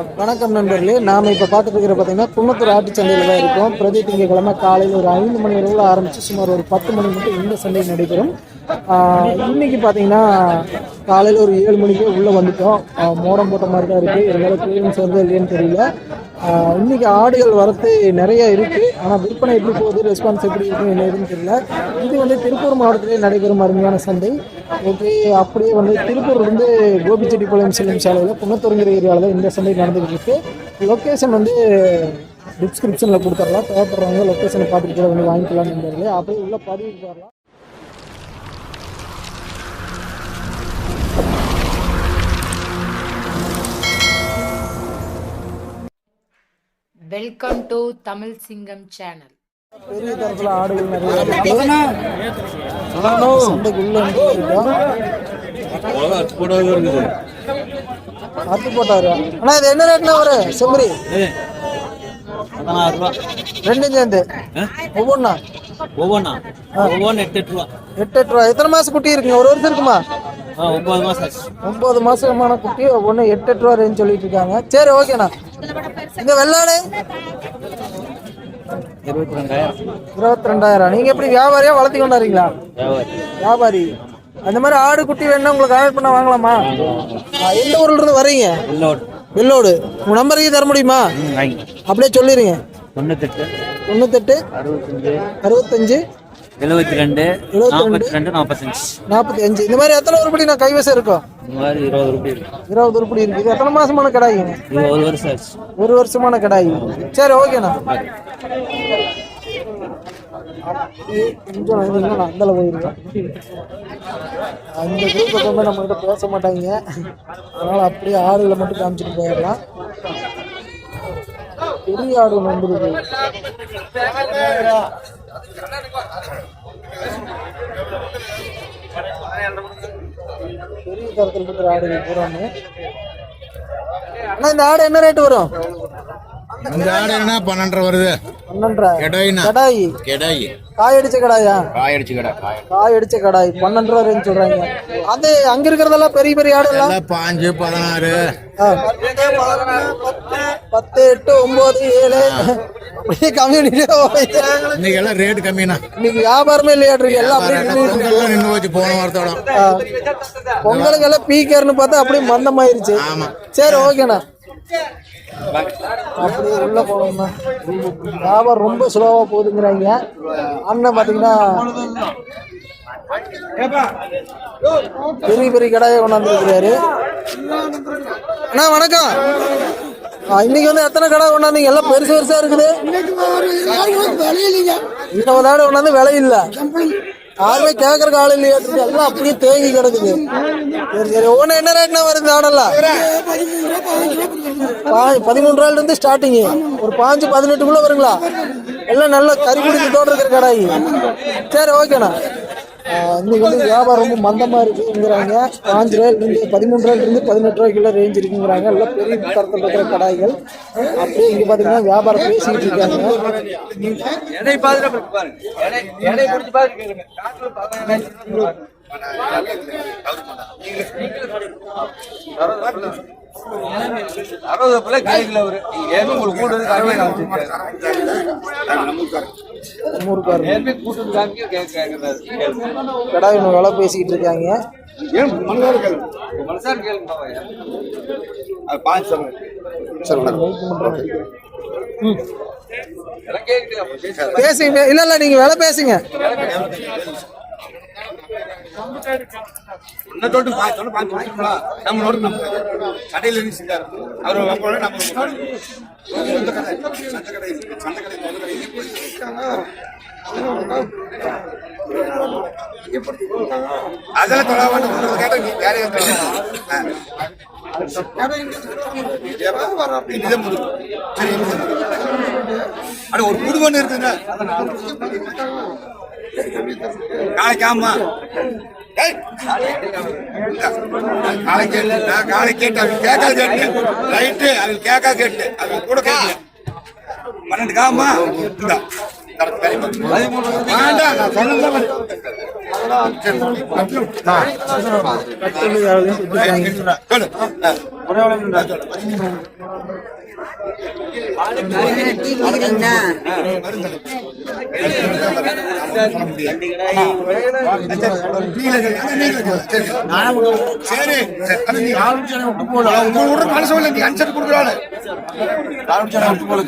வணக்கம் நண்பர்களே நாம் இப்போ பார்த்துட்டு இருக்கிற பார்த்தீங்கன்னா குன்னத்தூர் ஆட்டு சந்தையில் தான் இருக்கோம். பிரதி திங்கக்கிழமை காலையில் ஒரு ஐந்து மணி அளவில் ஆரம்பித்து சுமார் ஒரு பத்து மணி மட்டும் இந்த சந்தை நடைபெறும். இன்னைக்கு பார்த்தீங்கன்னா காலையில் ஒரு ஏழு மணிக்கே உள்ளே வந்துட்டோம். மோடம் போட்ட மாதிரி தான் இருக்குது இருந்தாலும் கிளியன்ஸ் வருது இல்லையான்னு தெரியல. இன்றைக்கி இன்னைக்கு ஆடுகள் வரத்து நிறைய இருக்குது ஆனால் விற்பனை எப்படி போகுது ரெஸ்பான்ஸ் எப்படி இருக்கும் என்ன ஏதுன்னு தெரியல. இது வந்து திருப்பூர் மாவட்டத்திலே நடைபெறும் அருமையான சந்தை. ஓகே அப்படியே வந்து திருப்பூர் வந்து கோபிச்செட்டிப்பாளையம் செல்லும் சாலையில் குன்னத்தூருங்கிற ஏரியாவில் தான் இந்த சந்தை நடந்துகிட்டு இருக்கு. லொக்கேஷன் வந்து டிஸ்கிரிப்ஷனில் கொடுத்துடலாம். தேவைப்படுறவங்க லொக்கேஷனை பார்த்துட்டு வந்து வாங்கிக்கலாம் நண்பர்களே அப்படியே உள்ள பதிவு வரலாம் வெல்கம் டு தமிழ் சிங்கம் சேனல் பெரிய தரத்தில் ஆடுகள் நிறைய அத்து போட்டாரு. அண்ணா இது என்ன ரேட்னா ஒரு செம்மறி. பதினாறு ரூபா. ரெண்டும் சேர்ந்து. ஒவ்வொன்றா ஒவ்வொன்றா ஒவ்வொன்று எட்டு எட்டு ரூபா. எட்டு எட்டு ரூபா. எத்தனை மாசம் குட்டி இருக்குங்க? ஒரு வருஷம் இருக்குமா? மாதம் ஆச்சு. ஒன்பது மாசமான குட்டி ஒன்று எட்டு எட்டு ரூபா ரேஞ்ச் சொல்லிட்டு இருக்காங்க. சரி ஓகேண்ணா. இந்த வெள்ளாடு. இருபத்தி ரெண்டாயிரம் இருபத்தி ரெண்டாயிரம் நீங்க எப்படி வியாபாரியா வளர்த்தி கொண்டாடுறீங்களா? வியாபாரி. அந்த மாதிரி ஆடு குட்டி வேணும்னா உங்களுக்கு கான்டாக்ட் பண்ண வாங்கலாமா? எந்த ஊர்ல இருந்து வர்றீங்க? உள்ளோடு வெள்ளோடு. உங்க நம்பருக்கு தர முடியுமா? அப்படியே சொல்லிடுங்க தொண்ணூத்தெட்டு. தொண்ணூத்தெட்டு. அறுபத்தஞ்சு. அறுபத்தஞ்சு. எழுபத்தி ரெண்டு. எழுபத்தி ரெண்டு. நாற்பத்தி ரெண்டு நாற்பத்தஞ்சு. நாற்பத்தி அஞ்சு. இந்த மாதிரி எத்தனை உருப்படி நான் கைவசம் இருக்கும்? மாதிரி இருபது இருக்கு. இருபது உருப்படி இருக்கு. எத்தனை மாசமான இது ஒரு வருஷம் ஆச்சு. ஒரு வருஷமான கடாய். சரி ஓகேண்ணா கொஞ்சம் நான் அந்தல போயிருக்கேன் அந்த குரூப் எப்பவுமே நம்ம கிட்ட பேச மாட்டாங்க. அதனால அப்படியே ஆடுகளை மட்டும் காமிச்சிட்டு போயிடலாம். பெரிய ஆடு வந்துருக்கு. பெரிய தரத்தில் இருக்கிற ஆடுகள் பூராமே அண்ணா இந்த ஆடு என்ன ரேட் வரும்? இந்த ஆடு என்ன பன்னெண்டரை வருது. பன்னெண்டரை. கெடாயினா கடாய். கெடாய். காய் அடிச்ச கடாயா? காயடிச்சு கடை காய. காய் அடிச்ச கடாய். பன்னெண்டு ரூபா ரேஞ்ச் சொல்றாங்க. அது அங்க இருக்கிறதெல்லாம் பெரிய பெரிய ஆடு எல்லாம் பாஞ்சு பதினாறு. பத்து எட்டு ஒன்பது ஏழு. இன்னைக்கு எல்லாம் ரேட் கம்மினா இன்னைக்கு வியாபாரமே இல்லையாட்ருக்கு எல்லாம் அப்படியே நின்னுட்டு இருக்கு. எல்லாம் நின்று போச்சு போன வாரத்தோட. பொங்கலுக்கு எல்லாம் பீக்கர்னு பார்த்தா அப்படியே மந்தமாயிருச்சு. ஆமா. சரி ஓகேண்ணா. அப்படியே உள்ள போனோம்னா வியாபாரம் ரொம்ப ஸ்லோவா போகுதுங்கிறாங்க. அண்ணன் பாத்தீங்கன்னா பெரிய பெரிய கடாயை கொண்டாந்துருக்கிறாரு. அண்ணா வணக்கம். இன்னைக்கு வந்து எத்தனை கடை கொண்டாந்தீங்க? எல்லாம் பெருசு பெருசா இருக்குது. இருபது ஆடு கொண்டாந்து விலை இல்ல. யாருமே கேட்கறக்கு ஆள் இல்லையா. எல்லாம் அப்படியே தேங்கி கிடக்குது. சரி சரி. ஒவ்வொன்று என்ன ரேட்னா வருது ஆடெல்லாம்? பதிமூணு ரூபாயில இருந்து ஸ்டார்டிங் ஒரு பாஞ்சு பதினெட்டுக்குள்ள வருங்களா? எல்லாம் நல்ல கறி குடிச்சத்தோட இருக்கிற கடாய். சரி ஓகேண்ணா இன்னைக்கு வந்து வியாபாரம் ரொம்ப மந்தமா இருக்குங்கிறாங்க. பாஞ்சு ரூபாயில இருந்து பதிமூணு ரூபாயில இருந்து பதினெட்டு ரூபாய்க்குள்ள ரேஞ்ச் இருக்குங்கிறாங்க. எல்லாம் பெரிய தரத்தில் இருக்கிற கடாய்கள். அப்படியே இங்க பாத்தீங்கன்னா வியாபாரம் பேசிட்டு இருக்காங்க. ஊருக்காரங்க கடாய் ஒன்று விலை பேசிக்கிட்டு இருக்காங்க. பேசுங்க. இல்ல இல்ல நீங்க விலை பேசுங்க. தொட்டு தொட்டு பார்த்து வாங்கிக்கலாம் நம்ம நோட்டு நம்ம கடையில் இருந்து அவர் அப்போ நம்ம சொந்த கடை சந்த கடை சந்த கடை சொந்த கடை அதெல்லாம் நீ வேற ஒரு புது இருக்குங்க நாளைக்கு காலை கேட்டு நான் காலை கேட்டு அவன் கேட்காது கேட்டு. ரைட்டு அவன் கேட்காது கேட்டு. கூட கேட்டு பன்னெண்டு காமா இந்தா வேண்டாம் நான்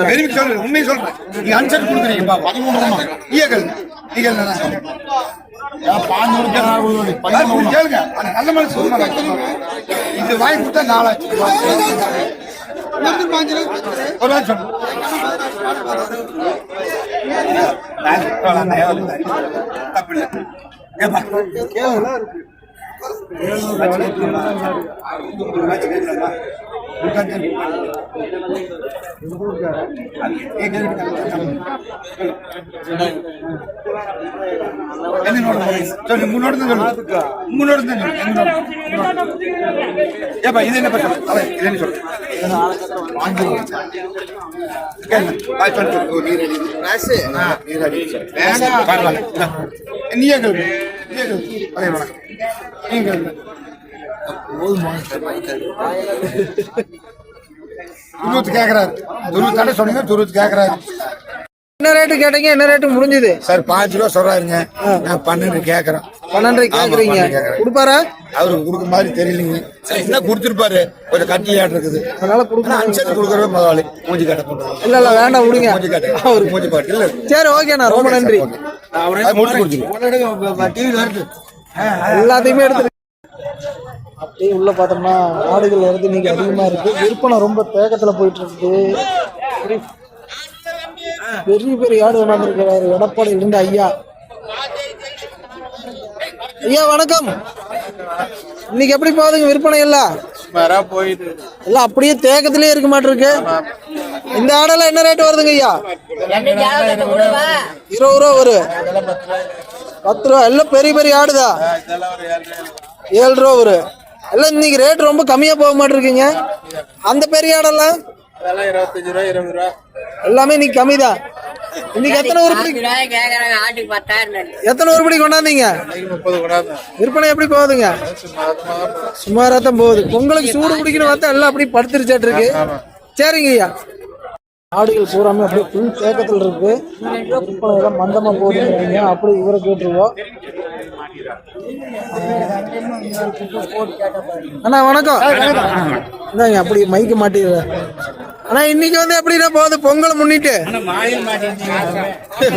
சரி உண்மையை சொல்றேன் நீ அன்சர் கொடுக்குறீங்க பதிமூணு கேளுங்க. நல்ல மனசு சொல்லுங்க. இது வாங்கி கொடுத்தா நாளாச்சு ஒரு வாரம் சொல்லு தப்பில்லை ஏப்பா. ஏப்பா இது என்ன பக்கம் இது என்ன சொல்லு கேளு. பாய் சொல்லு, சொல்லு. அதே வணக்கம். துருவத்து கேக்குறாரு துருவத்து தானே சொன்னீங்க துருவத்து கேக்குறாரு என்ன ரேட்டு கேட்டீங்க என்ன ரேட்டு முடிஞ்சது சார் பாஞ்சு ரூபா சொல்றாருங்க நான் பன்னெண்டு கேக்குறேன் பன்னெண்டு கேக்குறீங்க. கொடுப்பாரா அவருக்கு கொடுக்க மாதிரி தெரியலீங்க சரி என்ன கொடுத்துருப்பாரு கொஞ்சம் கட்டியாட்டு இருக்குது அதனால கொடுக்க முதலாளி மூஞ்சி கட்ட இல்ல இல்ல வேண்டாம் விடுங்க மூஞ்சி கட்ட அவருக்கு அவருக்கு மூஞ்சி பாட்டு இல்ல சரி ஓகேண்ணா ரொம்ப நன்றி அது முடிச்சு கொடுத்துருவோம் டிவி வருது எல்லாத்தையுமே எடுத்து அப்படியே உள்ள பார்த்தோம்னா ஆடுகள் வந்து இன்னைக்கு அதிகமா இருக்கு. விற்பனை ரொம்ப தேக்கத்துல போயிட்டு இருக்கு. பெரிய பெரிய ஆடு கொண்டாந்துருக்கிறாரு எடப்பாடி இருந்து ஐயா. ஐயா வணக்கம். இன்னைக்கு எப்படி போகுதுங்க விற்பனை எல்லாம்? எல்லாம் அப்படியே தேக்கத்திலே இருக்க மாட்டிருக்கு. இந்த ஆடெல்லாம் என்ன ரேட் வருதுங்க ஐயா? இருபது ரூபா ஒரு பத்து ரூபா. எல்லாம் பெரிய பெரிய ஆடுதா? ஏழு ரூபா ஒரு. எல்லாம் இன்னைக்கு ரேட் ரொம்ப கம்மியா போக மாட்டிருக்குங்க. அந்த பெரிய ஆடெல்லாம்? எல்லாமே இன்னைக்கு கம்மி தான் இன்னைக்கு எத்தனை உருப்படி எத்தனை உருப்படி கொண்டாந்தீங்க? விற்பனை எப்படி போகுதுங்க? சுமாரா தான் போகுது. பொங்கலுக்கு சூடு பிடிக்கணும் பார்த்தா எல்லாம் அப்படியே படுத்துருச்சாட்டு இருக்கு. சரிங்க ஐயா. ஆடுகள் பூராமே அப்படியே ஃபுல் தேக்கத்தில் இருக்கு விற்பனை எல்லாம் மந்தமா போகுதுங்கிறீங்க அப்படி இவரை கேட்டுருவோம் அண்ணா வணக்கம். இந்தாங்க அப்படி மைக்க மாட்டேங்குது அண்ணா இன்னைக்கு வந்து எப்படின்னா போகுது? பொங்கல் முன்னிட்டு.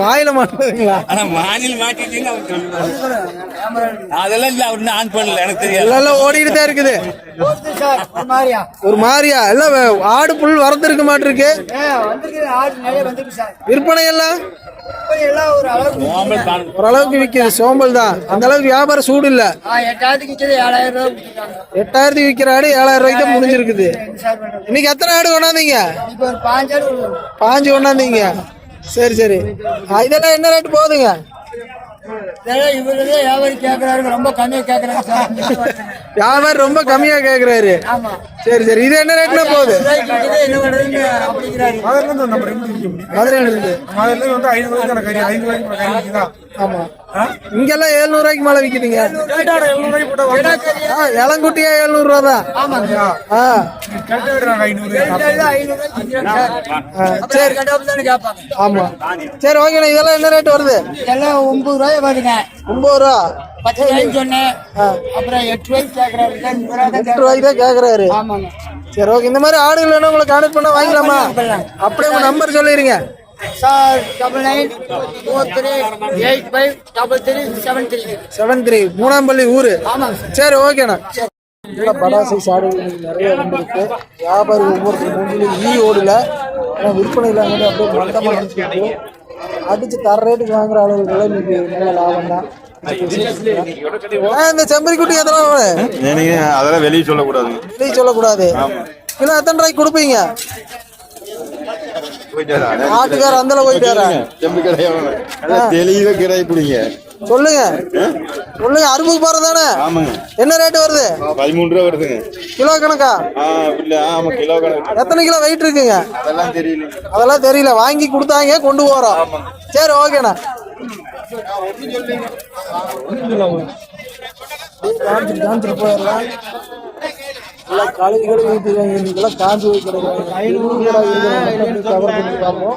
வாயில மாட்டுங்களா ஆனா மாநில மாட்டிட்டீங்க அவர் சொல்லுவாரு. அதெல்லாம் இல்ல அவர் ஆன் பண்ணல எனக்கு தெரியாது. எல்லாம் ஓடிட்டு தான் இருக்குது. ஒரு மாதிரியா? எல்லாம் ஆடு புல் வரத்திருக்க மாட்டிருக்கு. விற்பனை எல்லாம்? ஓரளவுக்கு விக்குது சோம்பல் தான். அந்த அளவுக்கு வியாபாரம் சூடு இல்ல. எட்டாயிரத்துக்கு விக்கிற ஆடு ஏழாயிரம் ரூபாய்க்கு தான் முடிஞ்சிருக்குது. இன்னைக்கு எத்தனை ஆடு கொண்டாந்தீங்க. பாஞ்சு கொண்டாந்தீங்க. சரி சரி. இதெல்லாம் என்ன ரேட் போகுதுங்க? வியாபாரி ரொம்ப கம்மியா கேக்குறாரு. ஆமா. சரி சரி. இது என்ன ரேட்னா போகுது? ரூபாய்க்கு விக்குது, என்ன பண்றதுன்னு அப்படிங்கிறாரு மதுரையில இருந்து ஆமா. இங்கெல்லாம் எழுநூறு ரூபாய்க்கு மேல விக்குதுங்க ஆ, இளங்குட்டியா எழுநூறு ரூபா தான். எல்லாம் ஐநூறு ரூபாய்க்கு சார். ஆமா. சரி ஓகேண்ணா. இதெல்லாம் என்ன ரேட் வருது? இதெல்லாம் ஒன்பது ரூபாய் வருங்க ஒன்பது ரூபா பத்து ரூபாய்க்கு சொன்னேன் அப்புறம் எட்டு ரூபாய்க்கு கேக்குறாரு. சார். இந்த ரூபா தான் எட்டு ரூபாய்க்கு தான் கேக்குறாரு. ஆமாங்க. சரி ஓகே இந்த மாதிரி ஆடுகள் வேணும் உங்களை கான்டாக்ட் பண்ண வாங்கிக்கலாமா அப்படியே உங்க நம்பர் சொல்லிடுங்க. Sir double nine four three eight five double three seven three seven three Munampalli ஊரு. ஆமாங்க சார். ஓகேண்ணா நல்ல படா சைஸ் ஆடுகள் இன்னைக்கு நிறைய வந்திருக்கு வியாபாரி ஒவ்வொருத்தர் மூஞ்சிலும் ஈ ஓடல. ஆனால் விற்பனையில் வந்து அப்படியே நினச்சிருக்கு அடிச்சு தர ரேட்டுக்கு வாங்குற ஆளுகள் இன்னைக்கு நல்ல லாபம் தான். இந்த செம்பரி குட்டி எத்தனை நீங்க அதெல்லாம் வெளியே சொல்லக்கூடாது. வெளியே சொல்லக்கூடாது. கிலோ எத்தனை ரூபாய்க்கு கொடுப்பீங்க? ஆட்டுக்கார அந்தல போயிட்டாரா தெளிவா கிடாய் பிடிங்க. சொல்லுங்க சொல்லுங்க அருப்புக்கு போறதானே ஆமாங்க என்ன ரேட் வருது பதிமூணு ரூபா வருதுங்க கிலோ கணக்கா ஆ இல்ல ஆமா கிலோ கணக்கு எத்தனை கிலோ வெயிட் இருக்குங்க அதெல்லாம் தெரியல அதெல்லாம் தெரியல வாங்கி கொடுத்தாங்க கொண்டு போறோம் சரி ஓகேண்ணா போயிடலாம் எல்லாம் காஞ்சி ஐநூறு கூட இருக்கிறவங்க கவர் பண்ணி பார்ப்போம்